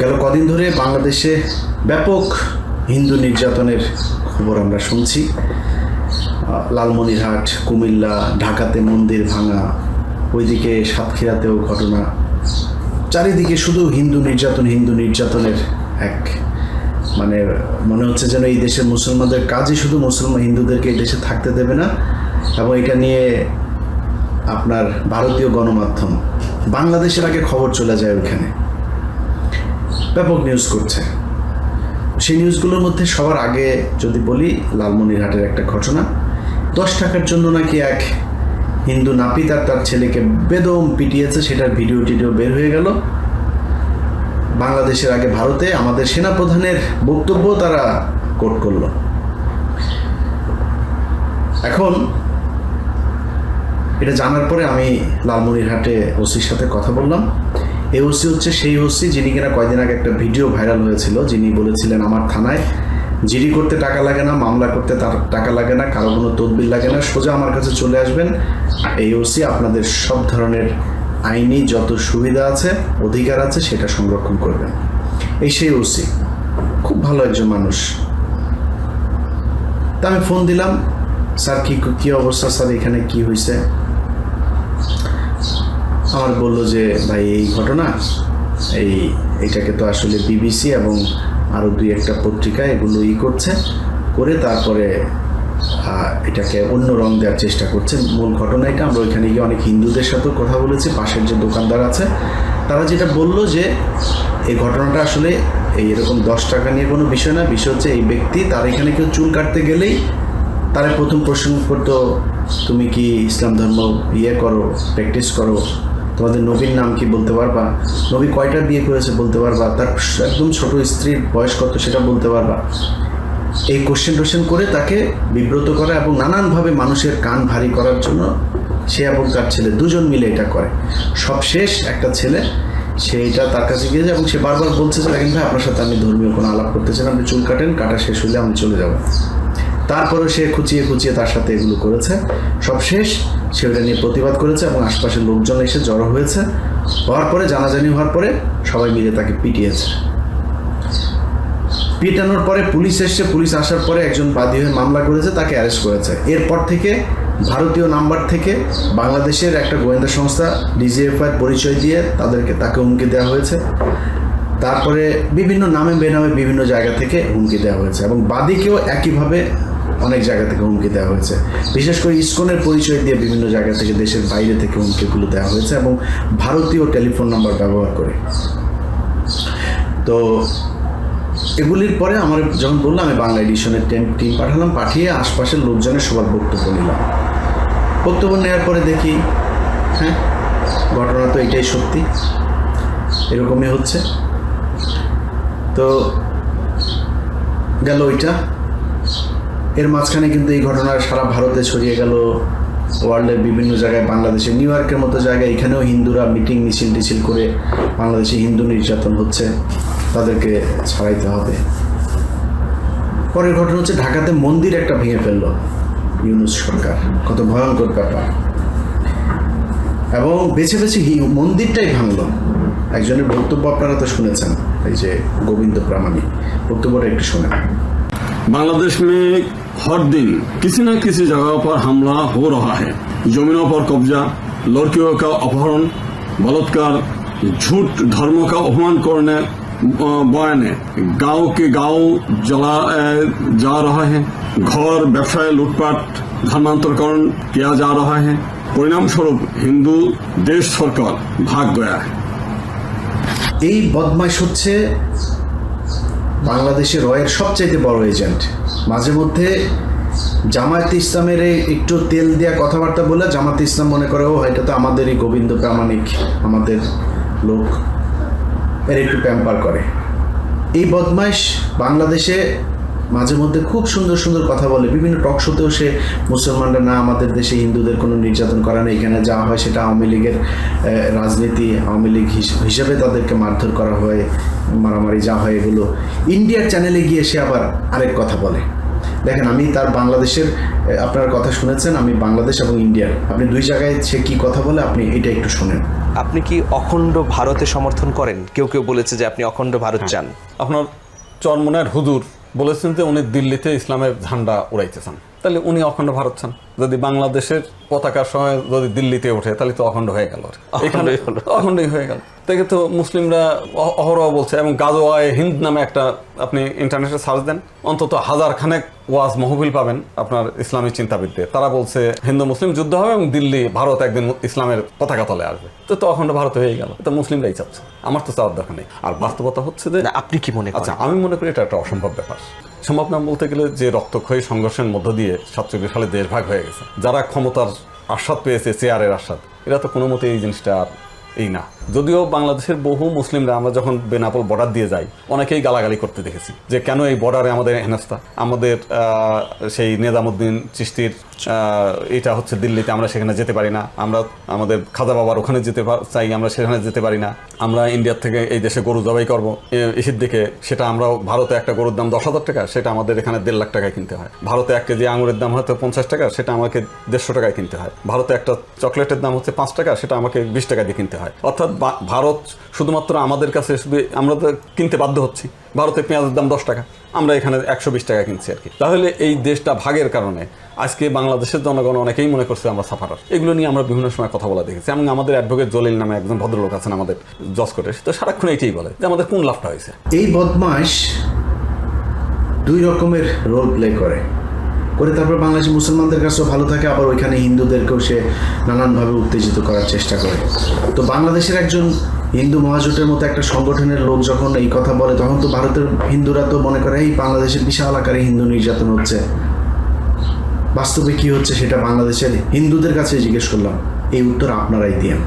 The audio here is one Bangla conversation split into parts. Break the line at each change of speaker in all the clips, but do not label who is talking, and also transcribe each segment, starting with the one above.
গেল কদিন ধরে বাংলাদেশে ব্যাপক হিন্দু নির্যাতনের খবর আমরা শুনছি। লালমনিরহাট, কুমিল্লা, ঢাকাতে মন্দির ভাঙা, ওইদিকে সাতক্ষীরাতেও ঘটনা। চারিদিকে শুধু হিন্দু নির্যাতন, হিন্দু নির্যাতনের এক মানে মনে হচ্ছে যেন এই দেশের মুসলমানদের কাজই শুধু মুসলমান হিন্দুদেরকে এই দেশে থাকতে দেবে না, এবং এটা নিয়ে আপনার ভারতীয় গণমাধ্যম, বাংলাদেশের আগে খবর চলে যায় ওইখানে। ব্যাপক নিউজ করছে। সেই নিউজগুলোর মধ্যে সবার আগে যদি বলি, লালমনিরহাটের একটা ঘটনা। দশ টাকার জন্য নাকি এক হিন্দু নাপিত আর তার ছেলেকে বেদম পিটিয়েছে, সেটার ভিডিও টিডিও বের হয়ে গেল। বাংলাদেশের আগে ভারতে আমাদের সেনাপ্রধানের বক্তব্য তারা কোট করল। এখন এটা জানার পরে আমি লালমনিরহাটে ওসির সাথে কথা বললাম। এই ওসি হচ্ছে সেই ওসি যিনি কিনা কয়দিন আগে একটা ভিডিও ভাইরাল হয়েছিল, যিনি বলেছিলেন, আমার থানায় জিডি করতে টাকা লাগে না, মামলা করতে তার টাকা লাগে না, কারও কোনো তদবির লাগে না, সোজা আমার কাছে চলে আসবেন। এই ওসি আপনাদের সব ধরনের আইনি যত সুবিধা আছে, অধিকার আছে, সেটা সংরক্ষণ করবেন। এই সেই ওসি খুব ভালো একজন মানুষ। তা আমি ফোন দিলাম, স্যার, কী কী অবস্থা? স্যার, এখানে কি হয়েছে আমার বলল যে, ভাই, এই ঘটনা, এই, এটাকে তো আসলে বিবিসি এবং আরও দুই একটা পত্রিকা এগুলো ই করছে, করে তারপরে এটাকে অন্য রং দেওয়ার চেষ্টা করছে। মূল ঘটনা এটা, আমরা ওইখানে গিয়ে অনেক হিন্দুদের সাথেও কথা বলেছি, পাশের যে দোকানদার আছে, তারা যেটা বলল যে, এই ঘটনাটা আসলে এই এরকম দশ টাকা নিয়ে কোনো বিষয় না, বিষয় হচ্ছে এই ব্যক্তি, তার এখানে কেউ চুল কাটতে গেলেই তারা প্রথম প্রশ্ন করতো তুমি কি ইসলাম ধর্ম ইয়ে করো প্র্যাকটিস করো তোমাদের নবীর নাম কি বলতে পারবা? নবী কয়টা বিয়ে করেছে বলতে পারবা? তার একদম ছোট স্ত্রীর বয়স কত সেটা বলতে পারবা? এই কোশ্চেন টোশ্চেন করে তাকে বিব্রত করা এবং নানানভাবে মানুষের কান ভারী করার জন্য সে এবং তার ছেলে দুজন মিলে এটা করে। সবশেষ একটা ছেলে, সে এটা তার কাছে গিয়ে যায় এবং সে বারবার বলছে যে দেখেন ভাই, আপনার সাথে আমি ধর্মীয় কোনো আলাপ করতে চাই আপনি চুল কাটেন, কাটা শেষ হলে আমি চলে যাব। তারপরে সে খুঁচিয়ে খুঁচিয়ে তার সাথে এগুলো করেছে। সব শেষ সে ওটা নিয়ে প্রতিবাদ করেছে এবং আশপাশের লোকজন এসে জড়ো হয়েছে। হওয়ার পরে, জানাজানি হওয়ার পরে সবাই মিলে তাকে পিটিয়েছে। পিটানোর পরে পুলিশ এসছে পুলিশ আসার পরে একজন বাদী হয়ে মামলা করেছে, তাকে অ্যারেস্ট করেছে। এরপর থেকে ভারতীয় নাম্বার থেকে বাংলাদেশের একটা গোয়েন্দা সংস্থা ডিজিএফআই পরিচয় দিয়ে তাদেরকে, তাকে হুমকি দেওয়া হয়েছে। তারপরে বিভিন্ন নামে বেনামে বিভিন্ন জায়গা থেকে হুমকি দেওয়া হয়েছে এবং বাদীকেও একইভাবে অনেক জায়গা থেকে হুমকি দেওয়া হয়েছে। বিশেষ করে ইসকনের পরিচয় দিয়ে বিভিন্ন জায়গা থেকে দেশের বাইরে থেকে হুমকিগুলো দেওয়া হয়েছে এবং ভারতীয় টেলিফোন নাম্বার ব্যবহার করে। তো এগুলির পরে আমার যখন বললাম, আমি বাংলা এডিশনের টিম টিম পাঠালাম, পাঠিয়ে আশপাশের লোকজনের সবার বক্তব্য নিলাম। বক্তব্য নেওয়ার পরে দেখি হ্যাঁ ঘটনা তো এটাই সত্যি। এরকমই হচ্ছে। তো গেল ওইটা। এর মাঝখানে কিন্তু এই ঘটনা সারা ভারতে ছড়িয়ে গেল ওয়ার্ল্ডের বিভিন্ন জায়গায় বাংলাদেশে নিউ ইয়র্কের মতো জায়গায়। এখানেও হিন্দুরা মিটিং মিছিল টিছিল করে বাংলাদেশে হিন্দু নির্যাতন হচ্ছে। তাদেরকে ছাড়াইতে হবে। পরের ঘটনা হচ্ছে ঢাকাতে মন্দির একটা ভেঙে ফেলল ইউনুস সরকার। কত ভয়ঙ্কর ব্যাপার। এবং বেছে বেছে মন্দিরটাই ভাঙলো। একজনের বক্তব্য আপনারা তো শুনেছেন, এই যে গোবিন্দ প্রামাণিক। বক্তব্যটা একটু শোনেন।
बांग्लादेश में हर दिन किसी न किसी जगह पर हमला हो रहा है जमीनों पर कब्जा लड़कियों का अपहरण बलात्कार झूठ धर्म का अपमान करने अ, बयाने गांव के गांव जला अ, जा रहा है घर व्यवसाय लूटपाट धर्मांतरकरण किया जा रहा है परिणाम स्वरूप हिंदू देश सरकार भाग गया है
এই বদমাইশ হচ্ছে বাংলাদেশের রয়ের সবচাইতে বড় এজেন্ট। মাঝে মধ্যে জামায়াতে ইসলামের একটু তেল দেওয়া কথাবার্তা বলে জামাতে ইসলাম মনে করে, ও, এটা তো আমাদেরই গোবিন্দ প্রামাণিক, আমাদের লোক। এর একটু প্যাম্পার করে। এই বদমাইশ বাংলাদেশে মাঝে মধ্যে খুব সুন্দর সুন্দর কথা বলে। বিভিন্ন টক শোতেও সে মুসলমানরা না আমাদের দেশে হিন্দুদের কোনো নির্যাতন করে না এখানে যা হয় সেটা আওয়ামী লীগের রাজনীতি আওয়ামী লীগ হিস- হিসেবে তাদেরকে মারধর করা হয় মারামারি যা হয় এগুলো। ইন্ডিয়ার চ্যানেলে গিয়ে সে আবার আরেক কথা বলে। দেখেন আমি তার বাংলাদেশের আপনার কথা শুনেছেন আমি বাংলাদেশ এবং ইন্ডিয়ার আপনি দুই জায়গায় সে কি কথা বলে আপনি এটা একটু শুনেন।
আপনি কি অখণ্ড ভারতে সমর্থন করেন? কেউ কেউ বলেছে যে আপনি অখণ্ড ভারত চান।
আপনার চরমনের হুজুর বলেছেন যে উনি দিল্লিতে ইসলামের ঝান্ডা উড়াইতেছেন। তাহলে উনি অখণ্ড ভারত চান। যদি বাংলাদেশের পতাকার সময় যদি দিল্লিতে ওঠে তাহলে তো অখণ্ড হয়ে গেল। এখানে
অখণ্ডই
হয়ে গেল। থেকে তো মুসলিমরা অহরহ বলছে এবং গাজোয়ায় হিন্দ নামে একটা আপনি ইন্টারনেটে সার্চ দেন অন্তত হাজার খানেক ওয়াজ মহবিল পাবেন আপনার ইসলামী চিন্তাবিদদের। তারা বলছে হিন্দু মুসলিম যুদ্ধ হবে এবং দিল্লি ভারত একদিন ইসলামের পতাকা তলে আসবে। তো তো অখণ্ড ভারত হয়ে গেল। তো মুসলিমরাই চাচ্ছে। আমার তো চাওয়ার দরকার নেই। আর বাস্তবতা হচ্ছে যে
আপনি কি মনে
আচ্ছা আমি মনে করি এটা একটা অসম্ভব ব্যাপার। সম্ভব না বলতে গেলে যে রক্তক্ষয়ী সংঘর্ষের মধ্য দিয়ে সাতচল্লিশ সালে দেশ ভাগ হয়ে গেছে। যারা ক্ষমতার আস্বাদ পেয়েছে চেয়ারের আস্বাদ এরা তো কোনো মতে এই জিনিসটা এই না। যদিও বাংলাদেশের বহু মুসলিমরা আমরা যখন বেনাপোল বর্ডার দিয়ে যাই, অনেকেই গালাগালি করতে দেখেছি যে কেন এই বর্ডারে আমাদের হেনস্থা? আমাদের সেই নেজামুদ্দিন চিস্তির এটা হচ্ছে দিল্লিতে আমরা সেখানে যেতে পারি না। আমরা, আমাদের খাজা বাবার ওখানে যেতে চাই, আমরা সেখানে যেতে পারি না। আমরা ইন্ডিয়ার থেকে এই দেশে গরু জবাই করব। এসির দিকে সেটা আমরা ভারতে একটা গরুর দাম দশ হাজার টাকা, সেটা আমাদের এখানে দেড় লাখ টাকায় কিনতে হয়। ভারতে এক কেজি আঙুরের দাম হয়তো পঞ্চাশ টাকা, সেটা আমাকে দেড়শো টাকায় কিনতে হয়। ভারতে একটা চকলেটের দাম হচ্ছে পাঁচ টাকা, সেটা আমাকে বিশ টাকা দিয়ে কিনতে হয়। অর্থাৎ ভারত শুধুমাত্র আমাদের কাছে শুধু আমরা তো কিনতে বাধ্য হচ্ছি। ভারতে পেঁয়াজের দাম দশ টাকা, আমরা এখানে একশো বিশ টাকা কিনছি আর কি। তাহলে এই দেশটা ভাগের কারণে আজকে বাংলাদেশের জনগণ অনেকেই মনে করছে আমরা সাফারার। এগুলো নিয়ে আমরা বিভিন্ন সময় কথা বলা দেখেছি। এবং আমাদের অ্যাডভোকেট জলিল নামে একজন ভদ্রলোক আছেন আমাদের জজ কোর্টে, তো সারাক্ষণ এটাই বলে যে আমাদের কোন লাভটা হয়েছে।
এই বদমাস দুই রকমের রোল প্লে করে। করে তারপর বাংলাদেশি মুসলমানদের কাছেও ভালো থাকে, আবার ওইখানে হিন্দুদেরকেও সে নানানভাবে উত্তেজিত করার চেষ্টা করে। তো বাংলাদেশের একজন হিন্দু মহাজোটের মতো একটা সংগঠনের লোক যখন এই কথা বলে, তখন তো ভারতের হিন্দুরা তো মনে করে, এই বাংলাদেশের বিশাল আকারে হিন্দু নির্যাতন হচ্ছে। বাস্তবে কি হচ্ছে সেটা বাংলাদেশের হিন্দুদের কাছে জিজ্ঞেস করলাম। এই উত্তর আপনারাই দিয়েন।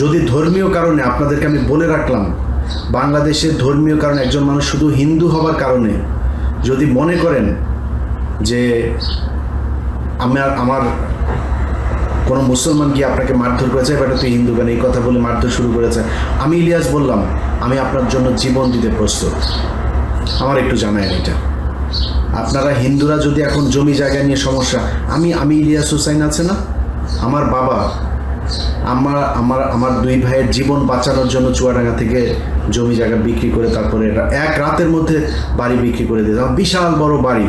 যদি ধর্মীয় কারণে আপনাদেরকে আমি বলে রাখলাম, বাংলাদেশের ধর্মীয় কারণে একজন মানুষ শুধু হিন্দু হবার কারণে যদি মনে করেন যে আমার আমার কোনো মুসলমান গিয়ে আপনাকে মারধর করেছে? এবার তুই হিন্দু কেন? এই কথা বলে মারধর শুরু করেছে। আমি ইলিয়াস বললাম, আমি আপনার জন্য জীবন দিতে প্রস্তুত। আমার একটু জানায় এটা। আপনারা হিন্দুরা যদি এখন জমি জায়গা নিয়ে সমস্যা, আমি আমি ইলিয়াস হুসাইন আছে না? আমার বাবা, আমার আমার আমার দুই ভাইয়ের জীবন বাঁচানোর জন্য চুয়াডাঙ্গা থেকে জমি জায়গা বিক্রি করে তারপরে এক রাতের মধ্যে বাড়ি বিক্রি করে দিতাম বিশাল বড় বাড়ি।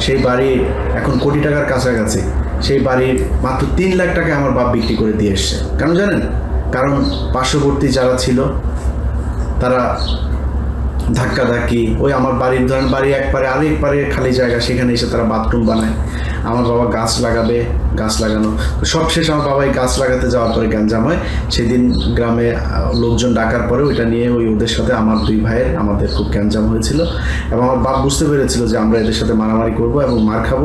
সেই বাড়ি এখন কোটি টাকার কাছাকাছি। সেই বাড়ির মাত্র তিন লাখ টাকা আমার বাপ বিক্রি করে দিয়ে এসছে। কেন জানেন? কারণ পার্শ্ববর্তী যারা ছিল, তারা ধাক্কাধাক্কি, ওই আমার বাড়ির ধরেন বাড়ি এক পারে আরেক পারে খালি জায়গা, সেখানে এসে তারা বাথরুম বানায়। আমার বাবা গাছ লাগাবে, গাছ লাগানো। তো সবশেষ আমার বাবা এই গাছ লাগাতে যাওয়ার পরে গ্যাঞ্জাম হয়। সেদিন গ্রামে লোকজন ডাকার পরে ওইটা নিয়ে ওই ওদের সাথে আমার দুই ভাইয়ের, আমাদের খুব গ্যাঞ্জাম হয়েছিল। এবং আমার বাপ বুঝতে পেরেছিল যে আমরা এদের সাথে মারামারি করব এবং মার খাব।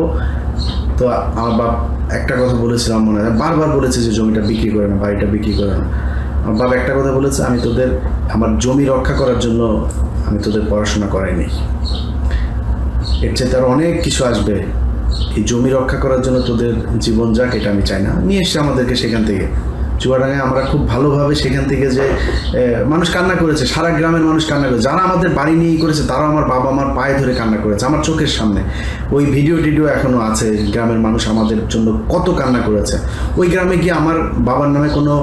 তো আমার বাপ একটা কথা বলেছিলাম মনে হয়, বারবার বলেছে যে জমিটা বিক্রি করে না, বাড়িটা বিক্রি করে না। আমার বাবা একটা কথা বলেছে, আমি তোদের আমার জমি রক্ষা করার জন্য আমি তোদের পড়াশোনা করাইনি। এর চেয়ে তার অনেক কিছু আসবে। এই জমি রক্ষা করার জন্য তোদের জীবন যাক, এটা আমি চাই না। নিয়ে এসছে আমাদেরকে সেখান থেকে চুয়াডাঙ্গায় আমরা খুব ভালোভাবে সেখান থেকে যে মানুষ কান্না করেছে, সারা গ্রামের মানুষ কান্না করেছে। যারা আমাদের বাড়ি নিয়ে করেছে তারা আমার বাবা আমার পায়ে ধরে কান্না করেছে, আমার চোখের সামনে। ওই ভিডিও টিডিও এখনও আছে, গ্রামের মানুষ আমাদের জন্য কত কান্না করেছে। ওই গ্রামে গিয়ে আমার বাবার নামে কোনো,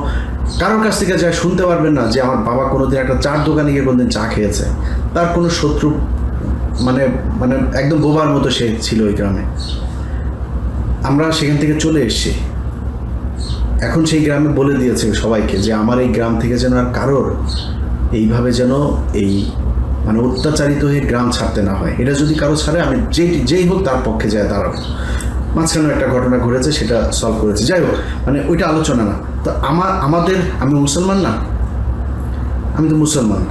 কারোর কাছ থেকে যা শুনতে পারবেন না যে আমার বাবা কোনোদিন একটা চার দোকানে গিয়ে কোনোদিন চা খেয়েছে। তার কোনো শত্রু মানে মানে একদম বোবার মতো সে ছিল ওই গ্রামে। আমরা সেখান থেকে চলে এসেছি। এখন সেই গ্রামে বলে দিয়েছে সবাইকে যে আমার এই গ্রাম থেকে যেন আর কারোর এইভাবে যেন এই মানে অত্যাচারিত হয়ে গ্রাম ছাড়তে না হয়। এটা যদি কারও ছাড়ে, আমি যেই যেই হোক তার পক্ষে যায় দাঁড়াবো। মাঝখানে একটা ঘটনা ঘটেছে, সেটা সলভ করেছে। যাই হোক মানে ওইটা আলোচনা না। তো আমার, আমাদের, আমি মুসলমান না? আমি তো মুসলমান।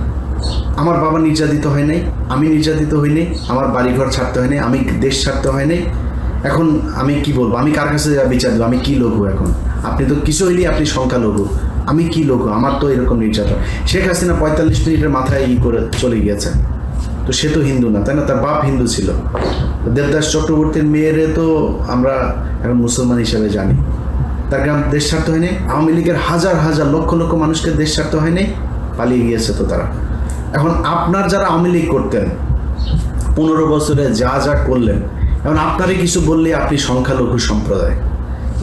আমার বাবা নির্যাতিত হয় নাই, আমি নির্যাতিত হই নাই, আমার বাড়িঘর ছাড়তে হয় নাই, আমি দেশ ছাড়তে হয় নাই। এখন আমি কি বলব? আমি কার কাছে বিচার দেবো? আমি কি লঘু এখন? আপনি তো কিছু হইলেই আপনি সংখ্যালঘু। আমি কি লঘু আমার তো এরকম নির্যাতন। শেখ হাসিনা পঁয়তাল্লিশ মিনিটের মাথায় ই করে চলে গিয়েছে। তো সে তো হিন্দু না, তাই না? তার বাপ হিন্দু ছিল। দেবদাস চক্রবর্তীর মেয়েরে তো আমরা এখন মুসলমান হিসেবে জানি। তার গ্রাম দেশ ছাড়তে হয়নি। আওয়ামী লীগের হাজার হাজার লক্ষ লক্ষ মানুষকে দেশ ছাড়তে হয়নি। পালিয়ে গিয়েছে তো তারা। এখন আপনার যারা আওয়ামী লীগ করতেন, পনেরো বছরে যা যা করলেন, এখন আপনারই কিছু বললে আপনি সংখ্যালঘু সম্প্রদায়।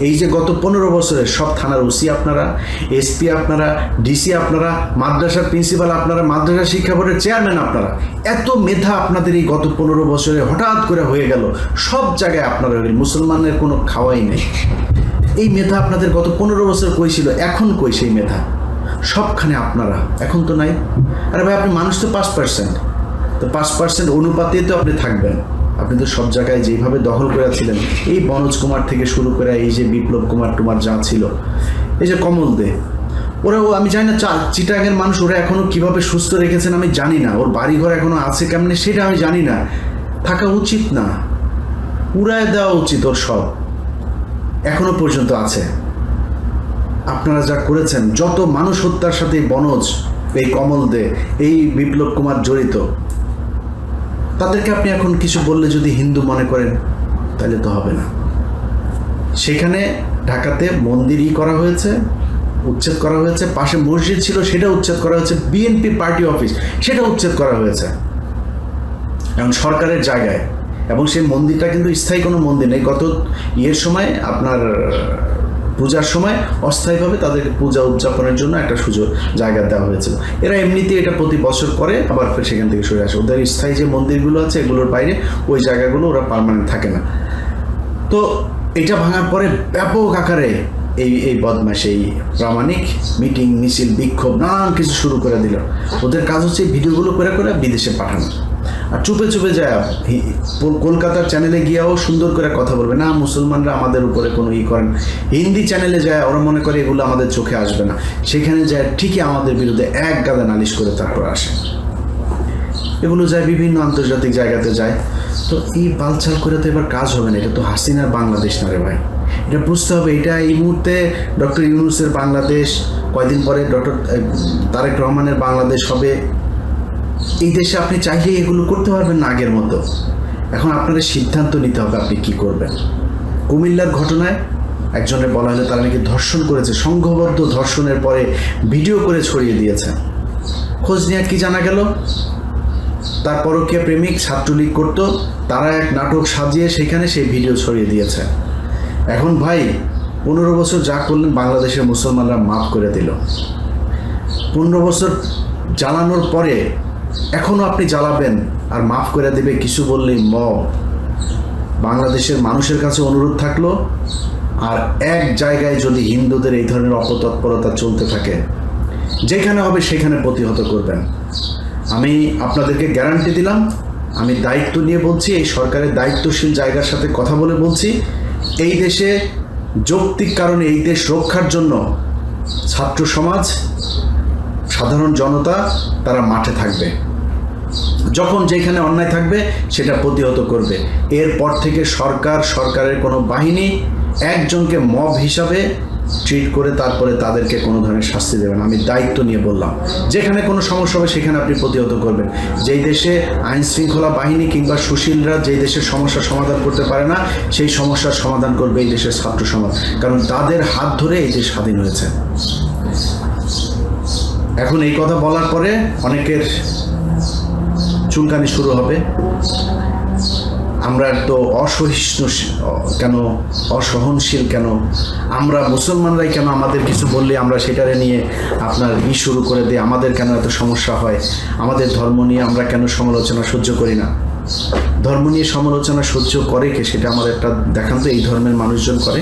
এই যে গত পনেরো বছরে সব থানার ওসি আপনারা, এসপি আপনারা, ডিসি আপনারা, মাদ্রাসার প্রিন্সিপাল আপনারা, মাদ্রাসা শিক্ষা বোর্ডের চেয়ারম্যান আপনারা, এত মেধা আপনাদের এই গত পনেরো বছরে হঠাৎ করে হয়ে গেল। সব জায়গায় আপনারা মুসলমানের কোনো খাওয়াই নেই। এই মেধা আপনাদের গত পনেরো বছর কই ছিল? এখন কই সেই মেধা? সবখানে আপনারা। এখন তো নাই। আরে ভাই, আপনি মানুষ তো পাঁচ পার্সেন্ট তো পাঁচ পার্সেন্ট অনুপাতে তো আপনি থাকবেন। আপনি তো সব জায়গায় যেভাবে দখল করেছিলেন, এই বনোজ কুমার থেকে শুরু করে এই যে বিপ্লব কুমার টুমার যা ছিল, এই যে কমল দে, ওরাও আমি জানি না চিটাগের মানুষ ওরা এখনও কীভাবে সুস্থ রেখেছেন আমি জানি না, ওর বাড়িঘর এখনও আছে কেমনে সেটা আমি জানি না, থাকা উচিত না, উড়ায় দেওয়া উচিত ওর সব, এখনও পর্যন্ত আছে। আপনারা যা করেছেন, যত মানুষ হত্যার সাথে বনজ, এই কমল দে, এই বিপ্লব কুমার জড়িত তাদেরকে আপনি এখন কিছু বললে যদি হিন্দু মনে করেন, তাহলে তো হবে না। সেখানে ঢাকাতে মন্দিরই করা হয়েছে, উচ্ছেদ করা হয়েছে, পাশে মসজিদ ছিল, সেটা উচ্ছেদ করা হয়েছে, বিএনপি পার্টি অফিস, সেটা উচ্ছেদ করা হয়েছে। এখন সরকারের জায়গায়, এবং সেই মন্দিরটা কিন্তু স্থায়ী কোনো মন্দির নেই গত ইয়ের সময় আপনার পূজার সময় অস্থায়ীভাবে তাদের পূজা উদযাপনের জন্য একটা সুযোগ, জায়গা দেওয়া হয়েছিল। এরা এমনিতেই এটা প্রতি বছর করে, আবার সেখান থেকে সরে আসে। ওদের স্থায়ী যে মন্দিরগুলো আছে, এগুলোর বাইরে ওই জায়গাগুলো ওরা পার্মানেন্ট থাকে না। তো এটা ভাঙার পরে ব্যাপক আকারে এই এই বদমাশ এই প্রামাণিক মিটিং, মিছিল, বিক্ষোভ, নানান কিছু শুরু করে দিল। ওদের কাজ হচ্ছে ভিডিওগুলো করে করে বিদেশে পাঠানো। আর চুপে চুপে যায় কলকাতার চ্যানেলে গিয়েও সুন্দর করে কথা বলবে। না, মুসলমানরা আমাদের উপরে কোনো ই করেন। হিন্দি চ্যানেলে যায়, ওরা মনে করে এগুলো আমাদের চোখে আসবে না। সেখানে যায়, ঠিকই আমাদের বিরুদ্ধে এক গাদা নালিশ করে তারপর আসে। এগুলো যায়, বিভিন্ন আন্তর্জাতিক জায়গাতে যায়। তো এই বালছাল করে তো এবার কাজ হবে না। এটা তো হাসিনার বাংলাদেশ না রে ভাই। এটা বুঝতে হবে, এটা এই মুহূর্তে ডক্টর ইউনুসের বাংলাদেশ, কয়দিন পরে ডক্টর তারেক রহমানের বাংলাদেশ হবে এই দেশে আপনি চাইলে এগুলো করতে পারবেন না আগের মতো। এখন আপনাদের সিদ্ধান্ত নিতে হবে আপনি কি করবেন। কুমিল্লার ঘটনায় একজনের বলা হলো তারা নাকি ধর্ষণ করেছে, সংঘবদ্ধ ধর্ষণের পরে ভিডিও করে ছড়িয়ে দিয়েছে। খোঁজ নিয়ে কি জানা গেল? তার পরকীয় প্রেমিক ছাত্রলীগ করত, তারা এক নাটক সাজিয়ে সেখানে সেই ভিডিও ছড়িয়ে দিয়েছে। এখন ভাই, পনেরো বছর যা করলেন বাংলাদেশের মুসলমানরা মাফ করে দিল। পনেরো বছর জ্বালানোর পরে এখনও আপনি জ্বালাবেন আর মাফ করে দেবে কিছু বললেই ম। বাংলাদেশের মানুষের কাছে অনুরোধ থাকল, আর এক জায়গায় যদি হিন্দুদের এই ধরনের অপতৎপরতা চলতে থাকে, যেখানে হবে সেখানে প্রতিহত করবেন। আমি আপনাদেরকে গ্যারান্টি দিলাম, আমি দায়িত্ব নিয়ে বলছি, এই সরকারের দায়িত্বশীল জায়গার সাথে কথা বলে বলছি, এই দেশে যৌক্তিক কারণে এই দেশ রক্ষার জন্য ছাত্র সমাজ সাধারণ জনতা তারা মাঠে থাকবে। যখন যেখানে অন্যায় থাকবে, সেটা প্রতিহত করবে। এরপর থেকে সরকার, সরকারের কোনো বাহিনী একজনকে মব হিসাবে ট্রিট করে তারপরে তাদেরকে কোনো ধরনের শাস্তি দেবেন আমি দায়িত্ব নিয়ে বললাম, যেখানে কোনো সমস্যা হবে, সেখানে আপনি প্রতিহত করবেন। যেই দেশে আইন শৃঙ্খলা বাহিনী কিংবা সুশীলরা যেই দেশের সমস্যার সমাধান করতে পারে না, সেই সমস্যার সমাধান করবে এই দেশের ছাত্র সমাজ। কারণ তাদের হাত ধরে এই দেশ স্বাধীন হয়েছে। এখন এই কথা বলার পরে অনেকের চুলকানি শুরু হবে। আমরা তো অসহিষ্ণু কেন, অসহনশীল কেন? আমরা মুসলমানরাই কেন আমাদের কিছু বললে আমরা সেটারে নিয়ে আপনার ই শুরু করে দিই? আমাদের কেন এত সমস্যা হয়? আমাদের ধর্ম নিয়ে আমরা কেন সমালোচনা সহ্য করি না? ধর্ম নিয়ে সমালোচনা সহ্য করে কে? সেটা আমার একটা দেখান তো, এই ধর্মের মানুষজন করে।